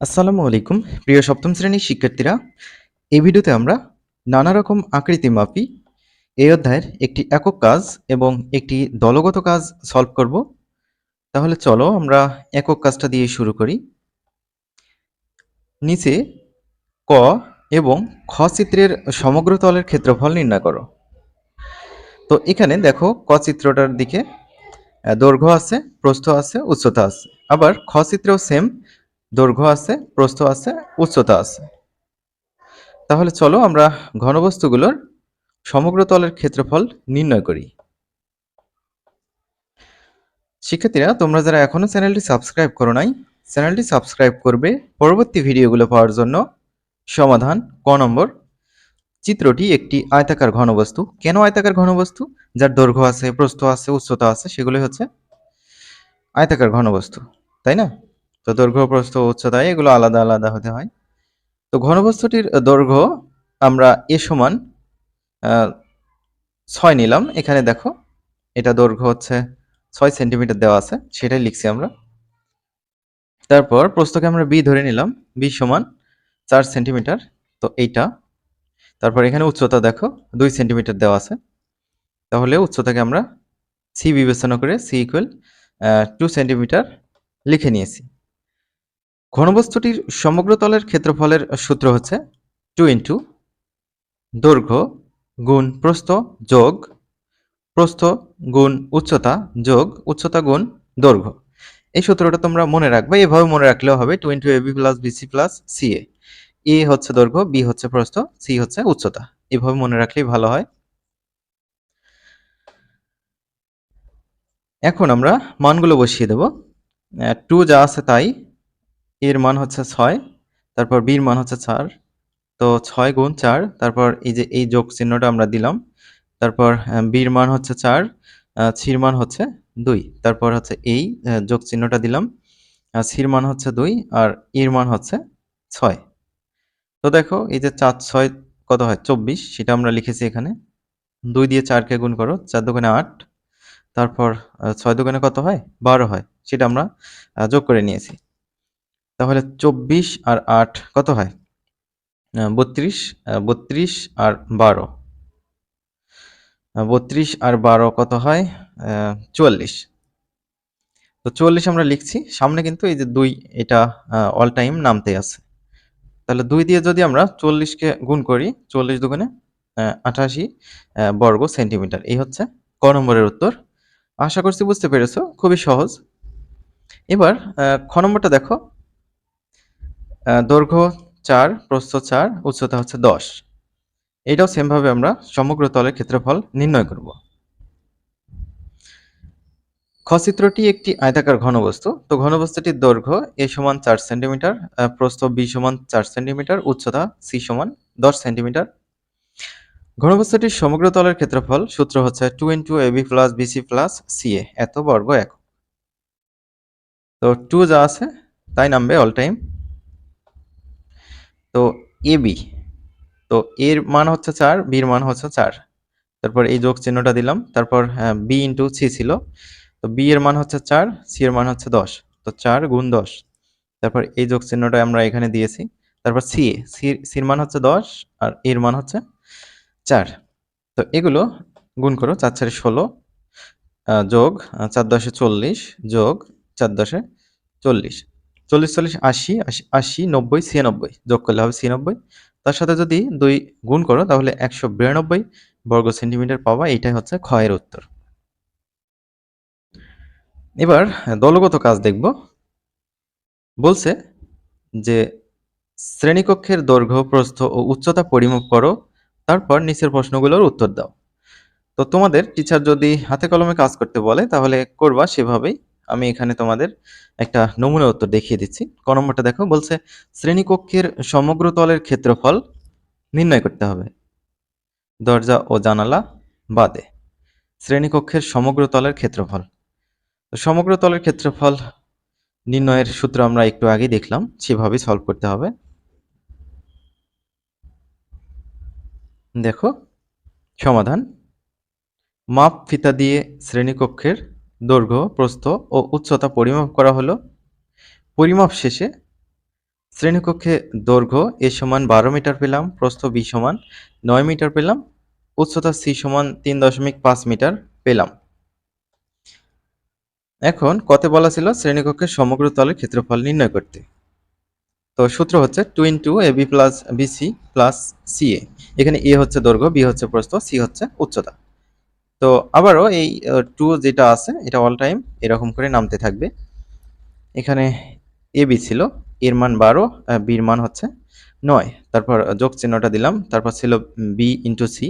আসসালামু আলাইকুম, প্রিয় সপ্তম শ্রেণির শিক্ষার্থীরা। এই ভিডিওতে আমরা নানা রকম আকৃতি মাপি। এই অধ্যায়ের একটি একক কাজ এবং একটি দলগত কাজ সলভ করব। তাহলে চলো আমরা একক কাজটা দিয়ে শুরু করি। নিচে ক এবং খ চিত্রের সমগ্র তলের ক্ষেত্রফল নির্ণয় করো। তো এখানে দেখো ক চিত্রটার দিকে দৈর্ঘ্য আছে, প্রস্থ আছে, উচ্চতা আছে। আবার খ চিত্রেও সেম দৈর্ঘ্য আছে, প্রস্থ আছে, উচ্চতা আছে। তাহলে চলো আমরা ঘনবস্তুগুলোর সমগ্র তলের ক্ষেত্রফল নির্ণয় করি। শিক্ষার্থীরা, তোমরা যারা এখনও চ্যানেলটি সাবস্ক্রাইব করো নাই, চ্যানেলটি সাবস্ক্রাইব করবে। পরবর্তী ভিডিওগুলো পাওয়ার জন্য সমাধান ক নম্বর। চিত্রটি একটি আয়তাকার ঘনবস্তু। কেন আয়তাকার ঘনবস্তু? যার দৈর্ঘ্য আছে, প্রস্থ আছে, উচ্চতা আছে, সেগুলোই হচ্ছে আয়তাকার ঘনবস্তু। তাই না? তো দৈর্ঘ্য, প্রস্থ, উচ্চতা, এগুলো আলাদা আলাদা হতে হয়। তো ঘনবস্তুটির দৈর্ঘ্য আমরা এ সমান ছয় নিলাম। এখানে দেখো, এটা দৈর্ঘ্য হচ্ছে ছয় সেন্টিমিটার দেওয়া আছে, সেটাই লিখছি আমরা। তারপর প্রস্থকে আমরা বি ধরে নিলাম বি সমান চার সেন্টিমিটার, তো এইটা। তারপর এখানে উচ্চতা দেখো, দুই সেন্টিমিটার দেওয়া আছে। তাহলে উচ্চতাকে আমরা সি বিবেচনা করে সি ইকুয়াল টু সেন্টিমিটার লিখে নিয়েছি। ঘনবস্তুটির সমগ্র তলের ক্ষেত্রফলের সূত্র হচ্ছে টু ইন্টু দৈর্ঘ্য গুণ প্রস্থ যোগ, প্রস্থ গুণ উচ্চতা যোগ, উচ্চতা গুণ দৈর্ঘ্য। এই সূত্রটা তোমরা মনে রাখবে, এভাবে মনে রাখলেও হবে two into AB plus BC plus C A A হচ্ছে দৈর্ঘ্য বি হচ্ছে প্রস্থ সি হচ্ছে উচ্চতা। এভাবে মনে রাখলেই ভালো হয়। এখন আমরা মানগুলো বসিয়ে দেব। টু যা আছে তাই। এর মান হচ্ছে ছয়, তারপর বির মান হচ্ছে চার, তো ছয় গুণ চার, তারপর এই যে এই যোগ চিহ্নটা আমরা দিলাম, তারপর বির মান হচ্ছে চার ছির মান হচ্ছে দুই, তারপর হচ্ছে এই যোগ চিহ্নটা দিলাম ছির মান হচ্ছে দুই, আর এর মান হচ্ছে ছয়। তো দেখো, এই যে চার, ছয় কত হয়? চব্বিশ, সেটা আমরা লিখেছি এখানে। দুই দিয়ে চারকে গুণ করো, চার দোকানে আট, তারপর ছয় দোকানে কত হয়? বারো হয়, সেটা আমরা যোগ করে নিয়েছি। তাহলে চব্বিশ আর আট কত হয়? বত্রিশ বত্রিশ আর বারো। বত্রিশ আর বারো কত হয়? চুয়াল্লিশ। তো চুয়াল্লিশ আমরা লিখছি, সামনে কিন্তু এই যে দুই, এটা অল টাইম নামতে আছে। তাহলে দুই দিয়ে যদি আমরা চল্লিশকে গুণ করি চল্লিশ দুগুণে আঠাশি বর্গ সেন্টিমিটার, এই হচ্ছে ক নম্বরের উত্তর। আশা করছি বুঝতে পেরেছ, খুবই সহজ। এবার খ নম্বরটা দেখো। দৈর্ঘ্য চার, প্রস্থ চার, উচ্চতা হচ্ছে দশ। এটাও সেমভাবে আমরা সমগ্র তলের ক্ষেত্রফল নির্ণয় করব। খচিত্রটি একটি আয়তাকার ঘনবস্তু। তো ঘনবস্তুটির দৈর্ঘ্য এ সমান চার সেন্টিমিটার প্রস্থ বি সমান চার সেন্টিমিটার, উচ্চতা সি সমান দশ সেন্টিমিটার। ঘনবস্তুটির সমগ্র তলের ক্ষেত্রফল সূত্র হচ্ছে two into AB plus BC plus CA এত বর্গ এক তো টু যা আছে, তাই নামবে অল টাইম তো এবি তো এর মান হচ্ছে চার, বির মান হচ্ছে চার। তারপর এই যোগ চিহ্নটা দিলাম। তারপর বি ইন্টু সি ছিল। তো বি এর মান হচ্ছে চার, সি এর মান হচ্ছে দশ। তো চার গুণ দশ। তারপর এই যোগ চিহ্নটা আমরা এখানে দিয়েছি। তারপর সি এ সির মান হচ্ছে দশ আর এর মান হচ্ছে চার। তো এগুলো গুণ করো, চার চারে ষোলো যোগ চার দশে চল্লিশ, যোগ, চার দশে চল্লিশ। চল্লিশ চল্লিশ, আশি আশি নব্বই, ছিয়ানব্বই যোগ করলে হবে ছিয়ানব্বই। তার সাথে যদি দুই গুণ করো, তাহলে একশো বিরানব্বই বর্গ সেন্টিমিটার পাওয়া এইটাই হচ্ছে ক্ষয়ের উত্তর। এবার দলগত কাজ দেখব। বলছে যে, শ্রেণীকক্ষের দৈর্ঘ্য, প্রস্থ ও উচ্চতা পরিমাপ করো, তারপর নিচের প্রশ্নগুলোর উত্তর দাও। তো তোমাদের টিচার যদি হাতে কলমে কাজ করতে বলে, তাহলে করবা সেভাবেই। আমি এখানে তোমাদের একটা নমুনা উত্তর দেখিয়ে দিচ্ছি। ক নম্বরটা দেখো, বলছে, শ্রেণীকক্ষের সমগ্র তলের ক্ষেত্রফল নির্ণয় করতে হবে। দরজা ও জানালা বাদে। শ্রেণীকক্ষের সমগ্র তলের ক্ষেত্রফল। সমগ্র তলের ক্ষেত্রফল নির্ণয়ের সূত্র আমরা একটু আগেই দেখলাম, সেভাবেই সলভ করতে হবে। দেখো, সমাধান। মাপ ফিতা দিয়ে শ্রেণীকক্ষের দৈর্ঘ্য, প্রস্থ ও উচ্চতা পরিমাপ করা হলো। পরিমাপ শেষে শ্রেণীকক্ষে দৈর্ঘ্য এ সমান বারো মিটার পেলাম, প্রস্থ বি সমান নয় মিটার পেলাম, উচ্চতা সি সমান তিন দশমিক পাঁচ মিটার পেলাম। এখন কত বলা ছিল শ্রেণীকক্ষের সমগ্র তলের ক্ষেত্রফল নির্ণয় করতে। তো সূত্র হচ্ছে two into A B plus BC plus C এখানে এ হচ্ছে দৈর্ঘ্য, বি হচ্ছে প্রস্থ, সি হচ্ছে উচ্চতা। তো আবারও এই টু যেটা আছে, এটা অল টাইম এরকম করে নামতে থাকবে। এখানে এ বি ছিল, এর মান বারো বির মান হচ্ছে নয়। তারপর যোগ চিহ্নটা দিলাম, তারপর ছিল বি ইন্টু সি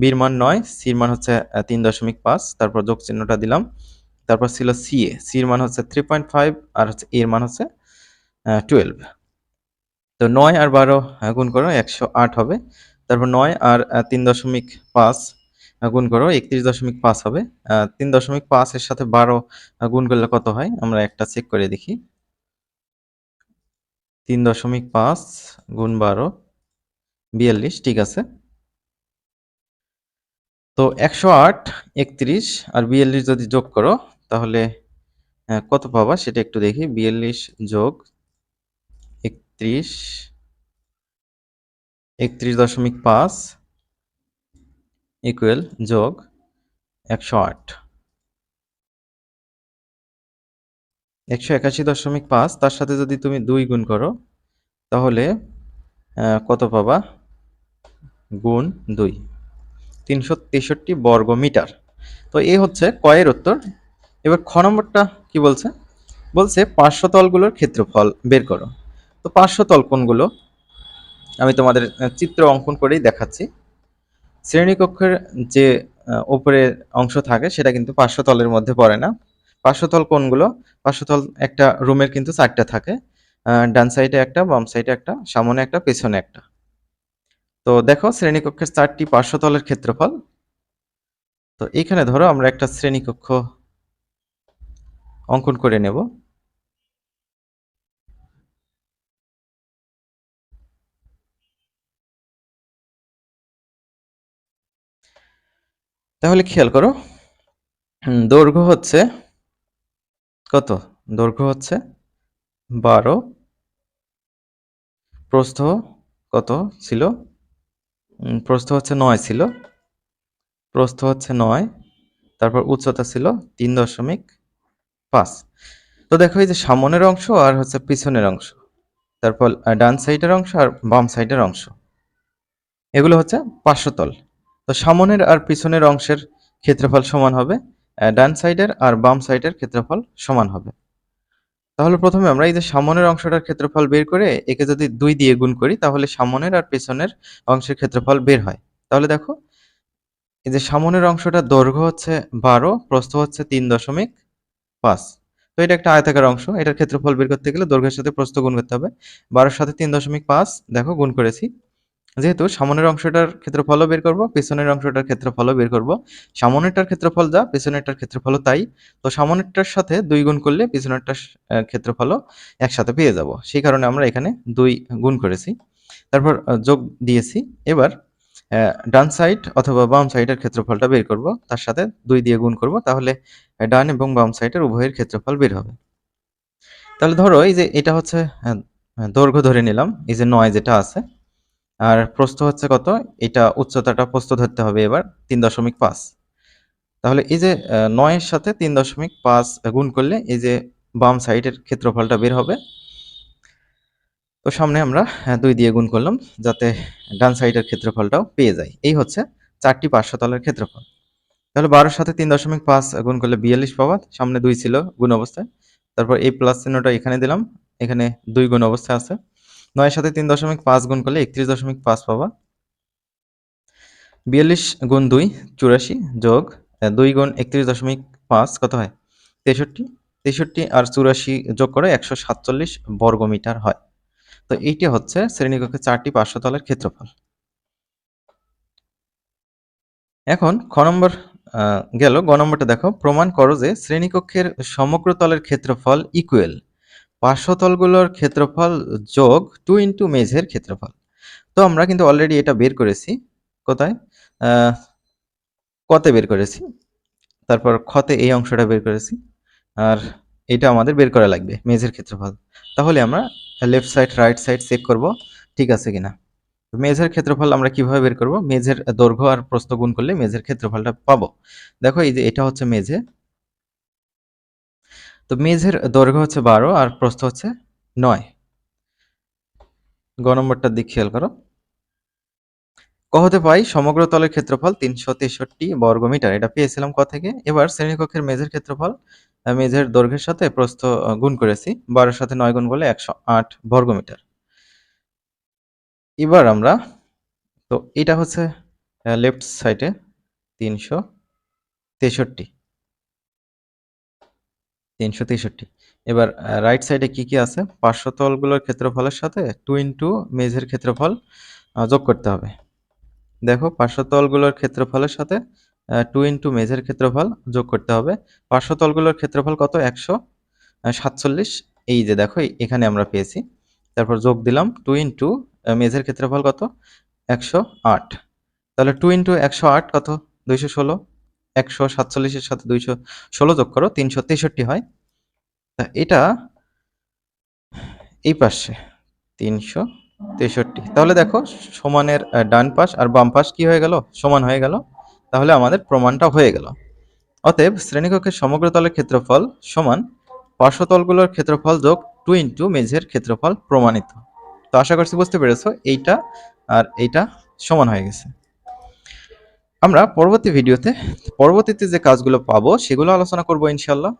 বির মান নয় সির মান হচ্ছে তিন দশমিক পাঁচ, তারপর যোগ চিহ্নটা দিলাম, তারপর ছিল সি এ। সির মান হচ্ছে থ্রি পয়েন্ট ফাইভ আর হচ্ছে এর মান হচ্ছে টুয়েলভ তো নয় আর বারো গুণ করো, একশো আট হবে। তারপর নয় আর তিন দশমিক পাঁচ গুণ করো, একত্রিশ দশমিক পাঁচ হবে। তিন দশমিক পাঁচের সাথে বারো গুণ করলে কত হয়? আমরা একটা চেক করে দেখি। তিন দশমিক পাঁচ গুণ বারো, বিয়াল্লিশ, ঠিক আছে। তো একশো আট, একত্রিশ আর বিয়াল্লিশ যদি যোগ করো, তাহলে কত পাবা? সেটা একটু দেখি। বিয়াল্লিশ যোগ একত্রিশ একত্রিশ দশমিক পাঁচ ইকুয়াল যোগ একশো আট। একশো একাশি দশমিক পাঁচ, তার সাথে যদি তুমি দুই গুণ করো, তাহলে কত পাবা? গুণ দুই। তিনশো তেষট্টি বর্গ মিটার। তো এই হচ্ছে কয়ের উত্তর। এবার খ নম্বরটা কি বলছে? বলছে পাঁচশো তলগুলোর ক্ষেত্রফল বের করো। তো পাঁচশো তল কোনগুলো? আমি তোমাদের চিত্র অঙ্কন করেই দেখাচ্ছি। শ্রেণীকক্ষের যে উপরে অংশ থাকে, সেটা কিন্তু পাঁচশো তলের মধ্যে পড়ে না। পাঁচশো তল কোনগুলো? পাঁচশো তল একটা রুমের কিন্তু চারটা থাকে। ডান সাইডে একটা, বাম সাইডে একটা, সামনে একটা, পেছনে একটা। তো দেখো, শ্রেণীকক্ষের চারটি পার্শ্ব তলের ক্ষেত্রফল। তো এখানে ধরো আমরা একটা শ্রেণীকক্ষ অঙ্কন করে নেব। তাহলে খেয়াল করো। দৈর্ঘ্য হচ্ছে কত? দৈর্ঘ্য হচ্ছে বারো। প্রস্থ কত ছিল? প্রস্থ হচ্ছে নয় ছিল। প্রস্থ হচ্ছে নয়, তারপর উচ্চতা ছিল তিন দশমিক পাঁচ। তো দেখো এই যে সামনের অংশ আর হচ্ছে পিছনের অংশ, তারপর ডান সাইডের অংশ আর বাম সাইডের অংশ। এগুলো হচ্ছে পার্শ্বতল। তো সামনের আর পিছনের অংশের ক্ষেত্রফল সমান হবে ডান সাইডের আর বাম সাইডের ক্ষেত্রফল সমান হবে। তাহলে প্রথমে আমরা এই যে সামনের অংশটার ক্ষেত্রফল বের করে একে যদি দুই দিয়ে গুণ করি, তাহলে সামনের আর পেছনের অংশের ক্ষেত্রফল বের হয়। তাহলে দেখো, এই যে সামনের অংশটা দৈর্ঘ্য হচ্ছে বারো, প্রস্থ হচ্ছে তিন দশমিক পাঁচ। তো এটা একটা আয়তাকার অংশ, এটার ক্ষেত্রফল বের করতে গেলে দৈর্ঘ্যের সাথে প্রস্থ গুণ করতে হবে। বারোর সাথে তিন দশমিক পাঁচ, দেখো, গুণ করেছি। যেহেতু সামনের অংশটার ক্ষেত্রফলও বের করব, পেছনের অংশটার ক্ষেত্রফলও বের করব। সামনেরটার ক্ষেত্রফল যা, পেছনেরটার ক্ষেত্রফলও তাই। তো সামনেরটার সাথে দুই গুণ করলে পেছনেরটার ক্ষেত্রফলও একসাথে পেয়ে যাব। সেই কারণে আমরা এখানে দুই গুণ করেছি। তারপর যোগ দিয়েছি। এবার ডান সাইড অথবা বাম সাইডের ক্ষেত্রফলটা বের করব। তার সাথে দুই দিয়ে গুণ করব। তাহলে ডান এবং বাম সাইডের উভয়ের ক্ষেত্রফল বের হবে। তাহলে ধরো এই যে এটা হচ্ছে দৈর্ঘ্য ধরে নিলাম। এই যে নয় যেটা আছে আর প্রস্থ হচ্ছে কত? এটা উচ্চতাটা প্রস্থ ধরতে হবে এবার, তিন দশমিক পাঁচ। তাহলে এই যে নয়ের সাথে তিন দশমিক পাঁচ গুণ করলে এই যে বাম সাইডের ক্ষেত্রফলটা বের হবে। তো সামনে আমরা দুই দিয়ে গুণ করলাম যাতে ডান সাইডের ক্ষেত্রফলটাও পেয়ে যাই এই হচ্ছে চারটি পার্শ্বতলের ক্ষেত্রফল। তাহলে বারোর সাথে তিন দশমিক পাঁচ গুণ করলে বিয়াল্লিশ পাবা সামনে দুই ছিল গুণ অবস্থায়। তারপর এই প্লাস চিহ্নটা এখানে দিলাম, এখানে দুই গুণ অবস্থায় আছে। নয়ের সাথে তিন দশমিক পাঁচ গুণ করলে একত্রিশ দশমিক পাঁচ পাবা। বিয়াল্লিশ গুণ দুই, চুরাশি যোগ দুই গুণ একত্রিশ দশমিক পাঁচ, কত হয়? তেষট্টি। তেষট্টি আর চুরাশি যোগ করে একশো সাতচল্লিশ বর্গমিটার হয়। তো এইটি হচ্ছে শ্রেণীকক্ষে চারটি পার্শ্বতলের ক্ষেত্রফল। এখন খ নম্বর গেল। গ নম্বরটা দেখো। প্রমাণ করো যে শ্রেণীকক্ষের সমগ্র তলের ক্ষেত্রফল ইকুয়েল পার্শ্বতলগুলোর ক্ষেত্রফল যোগ টু ইন্টু মেঝের ক্ষেত্রফল। তো আমরা কিন্তু অলরেডি এটা বের করেছি। কোথায়? কতে বের করেছি। তারপর ক্ষতে এই অংশটা বের করেছি। আর এটা আমাদের বের করা লাগবে, মেঝের ক্ষেত্রফল। তাহলে আমরা left side right side check করব, ঠিক আছে কিনা? মেঝের ক্ষেত্রফল আমরা কীভাবে বের করব? মেঝের দৈর্ঘ্য আর প্রস্থ গুণ করলে মেঝের ক্ষেত্রফলটা পাবো। দেখো এই যে এটা হচ্ছে মেঝে। তো মেঝের দৈর্ঘ্য হচ্ছে বারো আর প্রস্থ হচ্ছে নয়। গ নম্বরটার দিক খেয়াল করো। ক হতে পাই সমগ্র তলের ক্ষেত্রফল তিনশো তেষট্টি বর্গমিটার এটা পেয়েছিলাম ক থেকে। এবার শ্রেণীকক্ষের মেঝের ক্ষেত্রফল মেঝের দৈর্ঘ্যের সাথে প্রস্থ গুণ করেছি। বারোর সাথে নয় গুণ করলে একশো আট বর্গমিটার এবার আমরা, তো এটা হচ্ছে লেফট সাইডে তিনশো তেষট্টি। তিনশো তেষট্টি। এবার রাইট সাইডে কি কি আছে? পার্শ্ব তলগুলোর ক্ষেত্রফলের সাথে টু ইন্টু মেঝের ক্ষেত্রফল যোগ করতে হবে। দেখো, পার্শ্বতলগুলোর ক্ষেত্রফলের সাথে টু ইন্টু মেঝের ক্ষেত্রফল যোগ করতে হবে। পার্শ্বতলগুলোর ক্ষেত্রফল কত? একশো সাতচল্লিশ। এই যে দেখো এখানে আমরা পেয়েছি। তারপর যোগ দিলাম টু ইন্টু মেঝের ক্ষেত্রফল কত? একশো আট। তাহলে টু ইন্টু একশো আট কত? দুইশো ষোলো। একশো সাতচল্লিশের সাথে দুইশো ষোলো যোগ করো, তিনশো তেষট্টি হয়। তা এটা এই পাশে, তিনশো তেষট্টি। তাহলে দেখো সমানের ডান পাশ আর বাম পাশ কি হয়ে গেল? সমান হয়ে গেল। তাহলে আমাদের প্রমাণটা হয়ে গেল। অতএব শ্রেণীকক্ষের সমগ্র তলের ক্ষেত্রফল সমান পার্শ্বতলগুলোর ক্ষেত্রফল যোগ টু ইন্টু মেঝের ক্ষেত্রফল প্রমাণিত। তো আশা করছি বুঝতে পেরেছ, এইটা আর এইটা সমান হয়ে গেছে। আমরা পরবর্তী ভিডিওতে পরবর্তীতে যে কাজগুলো পাবো সেগুলো আলোচনা করব ইনশাল্লাহ।